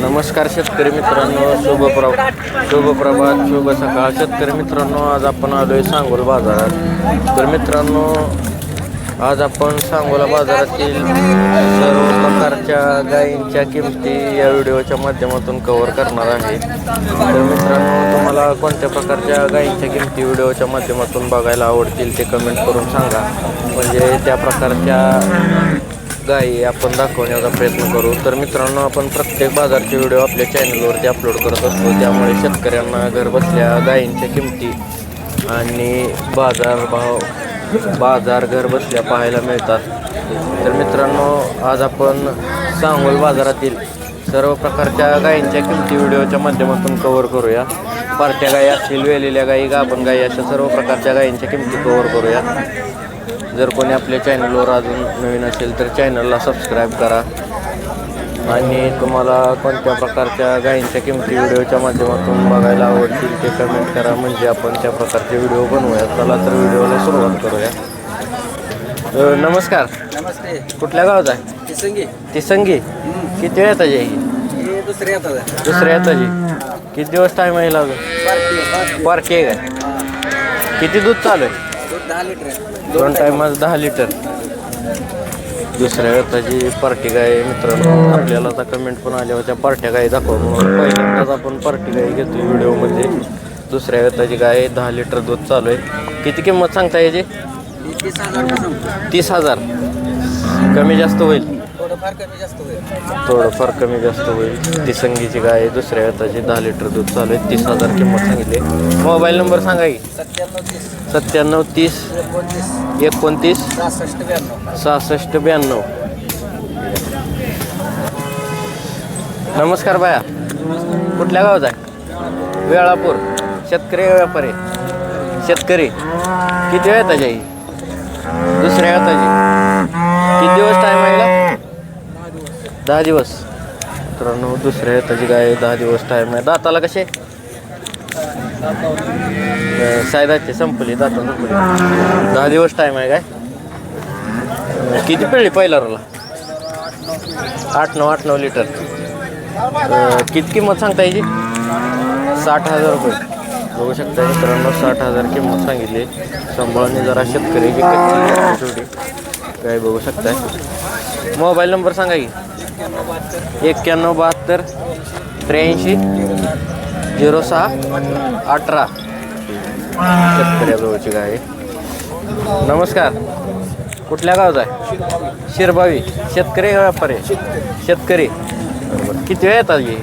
नमस्कार शेतकरी मित्रांनो शुभ प्र शुभ प्रभात शुभ सकाळ. शेतकरी मित्रांनो आज आपण आलोय सांगोल बाजारात. तर मित्रांनो आज आपण सांगोला बाजारातील सर्व प्रकारच्या गायींच्या किमती या व्हिडिओच्या माध्यमातून कव्हर करणार आहे. तर मित्रांनो तुम्हाला कोणत्या प्रकारच्या गायींच्या किमती व्हिडिओच्या माध्यमातून बघायला आवडतील ते कमेंट करून सांगा. म्हणजे त्या प्रकारच्या गायी आपण दाखवण्याचा प्रयत्न करू. तर मित्रांनो आपण प्रत्येक बाजारचे व्हिडिओ आपल्या चॅनलवरती अपलोड करत असतो. त्यामुळे शेतकऱ्यांना घरबसल्या गायींच्या किमती आणि बाजारभाव बाजार घर बसल्या पाहायला मिळतात. तर मित्रांनो आज आपण सांगोल बाजारातील सर्व प्रकारच्या गायींच्या किमती व्हिडिओच्या माध्यमातून कव्हर करूया. पार्ट्या गायी असतील वेलेल्या गायी गाभण गायी अशा सर्व प्रकारच्या गायींच्या किमती कव्हर करूया. जर कोणी आपल्या चॅनलवर अजून नवीन असेल तर चॅनलला सबस्क्राईब करा. आणि तुम्हाला कोणत्या प्रकारच्या गायींच्या किमती व्हिडिओच्या माध्यमातून बघायला आवडतील ते कमेंट करा. म्हणजे आपण त्या प्रकारचे व्हिडिओ बनवूया चला तर व्हिडिओला सुरुवात करूया. नमस्कार. नमस्ते. कुठल्या गावात आहे? किसंगी तिसंगी. किती वेळ येताची आहे दुसरे येतात दुसऱ्या येताची किती दिवस टाईम आहे. पार्टी आहे काय? किती दूध चालू आहे? दहा लिटर. दोन दहा लिटर. दुसऱ्या व्यताची पार्टी गाय मित्रांनो आपल्याला आता कमेंट पण आल्या होत्या. पार्ट्या गाय दाखव म्हणून. पहिल्यांदाच आपण पार्टी गाय घेतो व्हिडिओमध्ये दुसऱ्या व्यताची गाय दहा लिटर दूध चालू आहे. किती किंमत सांगता याची? तीस हजार सांगतो. तीस हजार. कमी जास्त होईल. थोडंफार कमी जास्त होईल. थोडंफार कमी जास्त होईल. तिसंगीची गाय दुसऱ्या व्यताची दहा लिटर दूध चालू आहे. तीस हजार किंमत सांगितली. मोबाईल नंबर सांगा की. सत्त्याण्णव तीस. सत्त्याण्णव तीस. एकोणतीस. एकोणतीस. सहासष्ट ब्याण्णव. सहासष्ट ब्याण्णव. नमस्कार बाया. कुठल्या गावात आहे? वेळापूर. शेतकरी व्यापारी? शेतकरी. किती वेळ त्याच्या दुसऱ्या वेळाची किती दिवस टाईम आहे हिला? दहा दिवस. मित्रांनो दुसऱ्या त्याची गाय दहा दिवस टाईम आहे. दाताला कसे? सायदाचे संपली दाता संपली. दहा दिवस टाईम आहे काय? किती पिळली पहिला आठ नऊ आठ नऊ लिटर किती किंमत सांगता याची साठ हजार रुपये. बघू शकता मित्रांनो साठ हजार किंमत सांगितली. सांभाळून जरा शेतकऱ्याची कच्ची काय बघू शकताय? मोबाईल नंबर सांगा की. एक्क्याण्णव बहात्तर त्र्याऐंशी झिरो सहा अठरा. शेतकऱ्याजवळची गाय नमस्कार. कुठल्या गावात आहे? शिरभावी शेतकरी का व्यापारी? शेतकरी. बरोबर किती वेळ येतात हे?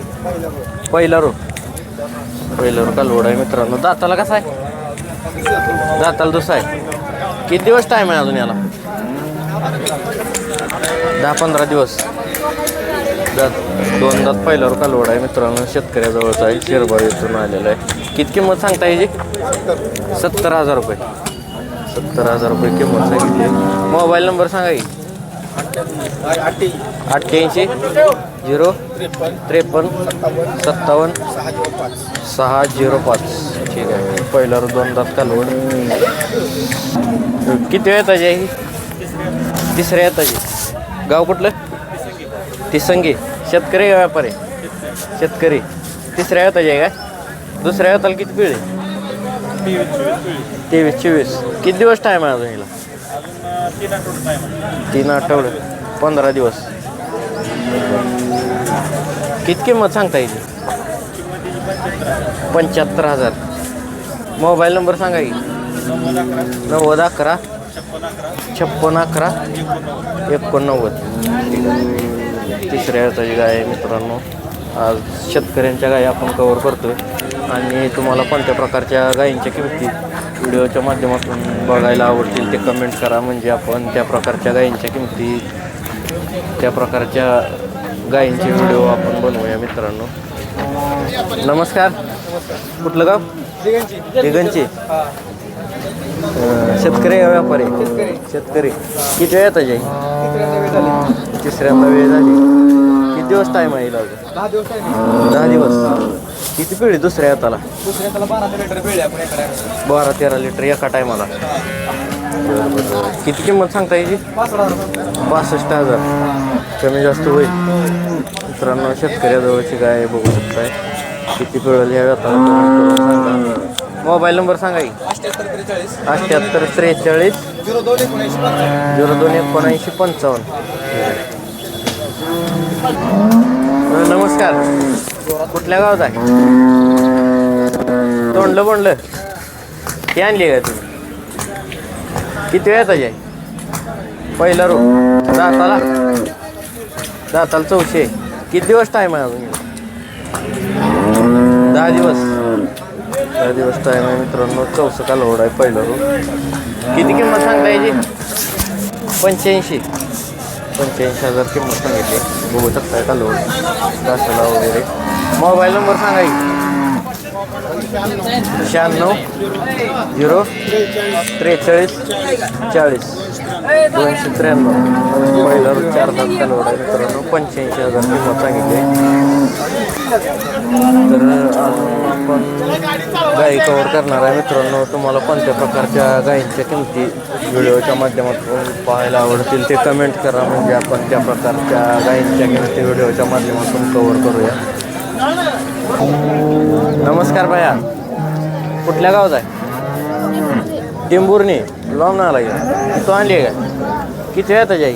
पहिला रो पहिला रो कालवड आहे मित्रांनो. दाताला कसा आहे? दाताला दुसरा आहे. किती दिवस टाईम आहे अजून याला? दहा पंधरा दिवस. दात दोन दात पहिल्यावर कालवड आहे मित्रांनो? शेतकऱ्याजवळचा आहे शिरबावीतून आलेला आहे. किती किंमत सांगता याची सत्तर हजार रुपये. सत्तर हजार रुपये किंमत सांगितली. मोबाईल नंबर सांगा की. अठ्ठ्याऐंशी झिरो त्रेपन्न सत्तावन्न सहा झिरो पाच. ठीक आहे. पहिल्यावर दोन दात कालवड किती वेळ येताची आहे ही तिसऱ्या येताची गाव कुठलं? तिसंगी शेतकरी का व्यापारी. शेतकरी. तिसऱ्या येताची आहे काय? दुसऱ्या येताला किती पिळे? तेवीस चोवीस. किती दिवस टाईम आहे अजून हिला? तीन आठवडे. पंधरा दिवस. किती किंमत सांगता येईल? पंच्याहत्तर हजार. मोबाईल नंबर सांगा की. नव्वद अकरा. छप्पन अकरा. एकोणनव्वद. तिसऱ्या याची गाय आहे मित्रांनो. आज शेतकऱ्यांच्या गायी आपण कवर करतोय. आणि तुम्हाला कोणत्या प्रकारच्या गायींच्या किमती व्हिडिओच्या माध्यमातून बघायला आवडतील ते कमेंट करा. म्हणजे आपण त्या प्रकारच्या गायींच्या किमती त्या प्रकारच्या गायींचे व्हिडिओ आपण बनवूया मित्रांनो. नमस्कार. कुठलं गाव? दिगंची. शेतकरी का व्यापारी. शेतकरी. किती वेळ जाई तिसऱ्यांदा वेळ झाली. किती दिवस टाईम आहे अजून? दहा दिवस आहे दहा दिवस. किती पिढी दुसऱ्या त्याला बारा पिळे तेरा लिटर एका टायमाला किती किंमत सांगता याची हजार पासष्ट हजार. कमी जास्त होईल. मित्रांनो शेतकऱ्याजवळची गाय आहे, बघू शकताय. किती करून सांगा मोबाईल नंबर सांगा की. अठ्याहत्तर त्रेचाळीस. अठ्ठ्याहत्तर त्रेचाळीस झिरो दोन एकोणऐंशी पंचावन्न. नमस्कार. कुठल्या गावात आहे? तोंडलं बोंडलं. ती आणली का तुम्ही? किती वेळ आहे? पहिला रो दाताला? दाताला चौशे. किती दिवस टाईम आहे अजून? दहा दिवस. दहा दिवस टाईम आहे मित्रांनो. चौसका कालवड आहे पहिलं रो किती किंमत सांगता याची पंच्याऐंशी. पंच्याऐंशी हजार किंमत सांगितली. बघू शकताय कालवड दासाला वगैरे. मोबाईल नंबर सांगा शहाण्णव. झिरो त्रेचाळीस. चाळीस. दोनशे त्र्याण्णव. पहिला चार तास कालवड आहे मित्रांनो. पंच्याऐंशी हजार किंमत सांगितली. तर अजून आपण गाई कवर करणार आहे मित्रांनो. तुम्हाला कोणत्या प्रकारच्या गायींच्या किमती व्हिडिओच्या माध्यमातून पाहायला आवडतील ते कमेंट करा. म्हणजे आपण त्या प्रकारच्या गायींच्या किमती व्हिडिओच्या माध्यमातून कवर करूया. नमस्कार भया. कुठल्या गावात आहे? टिंबुर्णी. लावून आला तो आणली आहे का? किती येताची आई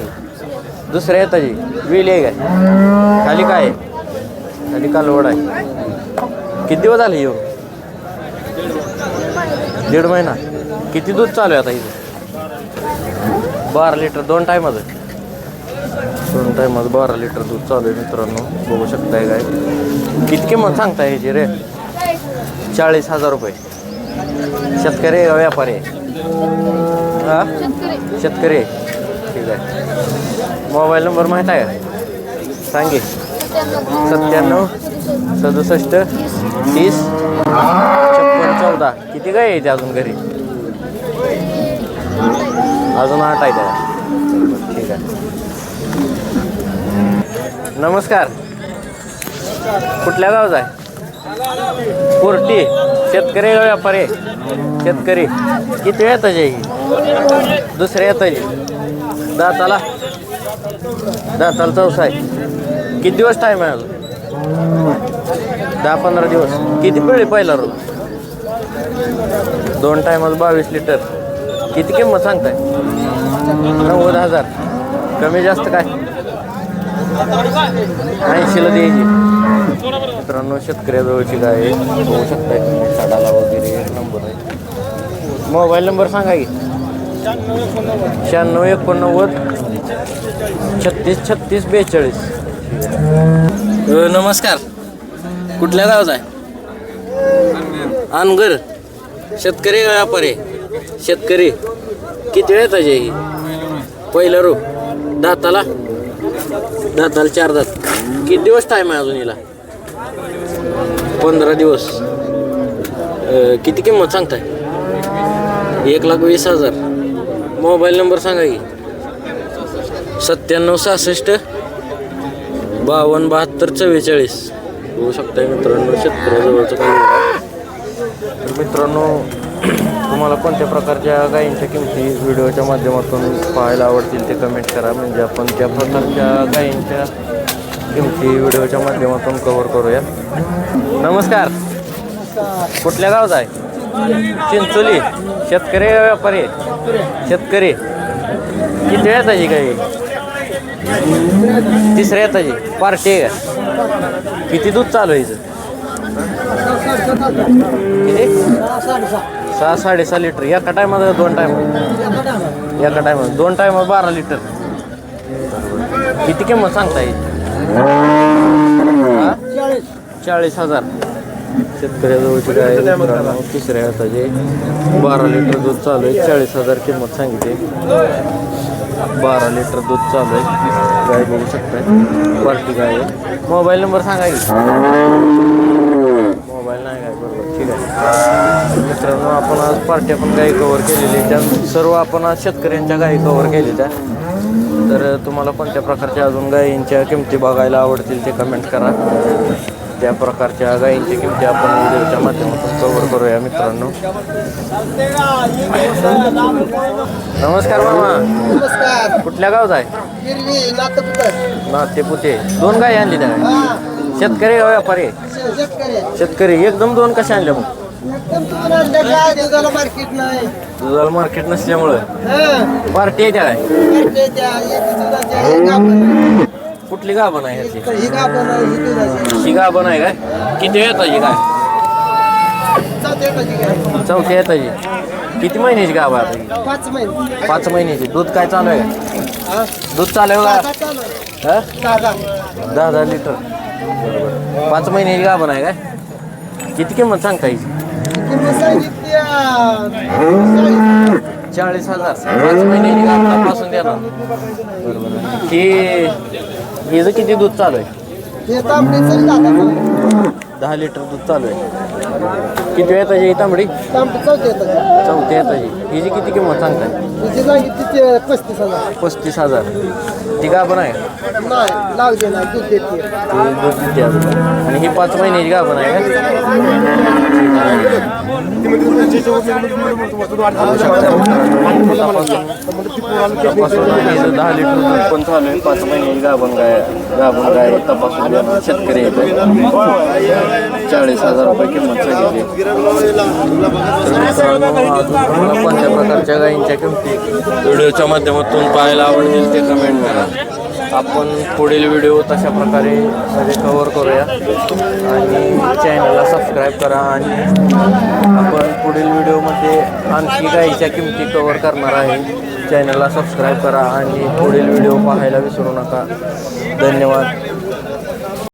दुसऱ्या येताची जी आहे काय खाली काय आणि कालवड आहे. किती दिवस झाले येऊ? दीड महिना. किती दूध चालू आहे आता इथे? बारा लिटर दोन टायमाचं. दोन टायमाचं बारा लिटर दूध चालू आहे मित्रांनो. बघू शकताय काय? किती किंमत सांगताय ह्याची रे? चाळीस हजार रुपये. शेतकरी आहे का व्यापारी आहे? हा? शेतकरी आहे. ठीक आहे. मोबाईल नंबर माहीत आहे का? सांगे. सत्त्याण्णव सदुसष्ट तीस छप्पन चौदा. किती काय येते अजून घरी? अजून आठ आहे त्या ठीक आहे. नमस्कार. कुठल्या गावचा आहे? कोर्टी. शेतकरी का व्यापारी? आहे? शेतकरी. किती वेळ येतं दुसऱ्या येतं दाताला. दाताला चौसा आहे. किती दिवस टाईम आहे दहा पंधरा दिवस. किती वेळ पहिला रोज दोन टायमात बावीस लिटर किती किंमत सांगताय? नव्वद हजार. कमी जास्त काय? ऐंशीला द्यायची मित्रांनो शेतकऱ्याजवळची काय होऊ शकताय तुम्ही साडाला वगैरे नंबर आहे. मोबाईल नंबर सांगा की. शहाण्णव एकोणनव्वद छत्तीस छत्तीस बेचाळीस. अ, नमस्कार. कुठल्या गावात आहे? अनगर. शेतकरी का व्यापारी. शेतकरी. किती वेळ त्याचे ही पहिलं रू दाताला? दाताला चार दात. किती दिवस टाईम आहे अजून हिला? पंधरा दिवस. अ, किती किंमत सांगताय? एक लाख वीस हजार. मोबाईल नंबर सांगा की. सत्त्याण्णव सहासष्ट बावन्न बहात्तर चव्वेचाळीस. होऊ शकता मित्रांनो शेतकऱ्याजवळचं काही तर मित्रांनो तुम्हाला कोणत्या प्रकारच्या गायींच्या किमती व्हिडिओच्या माध्यमातून पाहायला आवडतील ते कमेंट करा. म्हणजे आपण त्या प्रकारच्या गायींच्या किमती व्हिडिओच्या माध्यमातून कव्हर करूया. नमस्कार. कुठल्या गावात आहे? चिंचोली. शेतकरी व्यापारी? शेतकरी. किती वेळ येताची काही तिसऱ्या येताची पार्टी आहे का? किती दूध चालू आहे हिचं? किती? सहा साडेसहा लिटर. एका टायमात दोन टायम. एका टायमात दोन टायमात बारा लिटर. किती किंमत सांगता येईल? चाळीस हजार. शेतकऱ्याजवळची गाय तिसऱ्या हाताचे बारा लिटर दूध चालू आहे. चाळीस हजार किंमत सांगितली. बारा लिटर दूध चालू आहे. गाय बघू शकताय. पार्टी गाय आहे. मोबाईल नंबर सांगा की. मोबाईल नाही काय बरोबर. ठीक आहे. मित्रांनो आपण आज पार्टी आपण गायी कवर केलेली त्या सर्व आपण आज शेतकऱ्यांच्या गाई कवर केलेल्या तर तुम्हाला कोणत्या प्रकारच्या अजून गायींच्या किमती बघायला आवडतील ते कमेंट करा. त्या प्रकारच्या गायींच्या किमती आपण व्हिडिओच्या माध्यमातून कव्हर करूया मित्रांनो. नमस्कार मामा. नमस्कार. कुठल्या गावात आहे? हिरवी नातपुतर नाते पुते दोन गाय आणली त्या शेतकरी का व्यापारी शेतकरी शेतकरी. एकदम दोन कशा आणल्या मग? एकदम काय दुधाला मार्केट नाही. दुधाला मार्केट नसल्यामुळं. हा. पार्टी आहे त्या काय एक दुधाच्या कुठली गाभण आहे ह्याची? तर ही गाभण आहे ही दुधाची. ही गाभण आहे काय? किती येताची काय चौथ्या चौथी येताची किती महिन्याची गाभ आहे आता? पाच महिने. पाच महिन्याची. दूध काय चालू आहे? का हा? दूध चालू आहे का? चालू आहे. हा? दादा. दहा दहा लिटर. बरोबर पाच महिन्याची गाभण आहे काय? किती किंमत सांगता हिची किंमत सांगितली आ, चाळीस. हजार. पाच महिन्याची पासून देणार बरोबर ही हिचं किती दूध चालू आहे? हे तांबडीचं दादा दहा लिटर दूध चालू आहे. किती वेळ येताची ही तांबडी? चौथ्या टाकी चौथी येताची हिची किती किंमत सांगताय? तिची सांगितली पस्तीस हजार. पस्तीस हजार. ती गाभण आहे? नाही लाव दे नाही दूध देते. ती दूध देते अजून. आणि ही पाच महिन्याची गाभण आहे का? तपासून. हिचं दहा लिटर दूध पण चालू आहे. पाच महिन्याची गाभण गाय गाभण गाय तपासून. देणार शेतकरी येते चाळीस हजार रुपये किंमत सांगितली. मित्रांनो कोणत्या प्रकारच्या गायींच्या किमती? व्हिडिओच्या माध्यमातून पाहायला आवडतील ते कमेंट करा. आपण पुढील व्हिडिओ तशा प्रकारे म्हणजे कवर करूया. आणि चॅनलला सबस्क्राईब करा आणि आपण पुढील व्हिडिओमध्ये आणखी गाईच्या किमती कवर करणार आहे. चॅनलला सबस्क्राईब करा आणि पुढील व्हिडिओ पाहायला विसरू नका. धन्यवाद.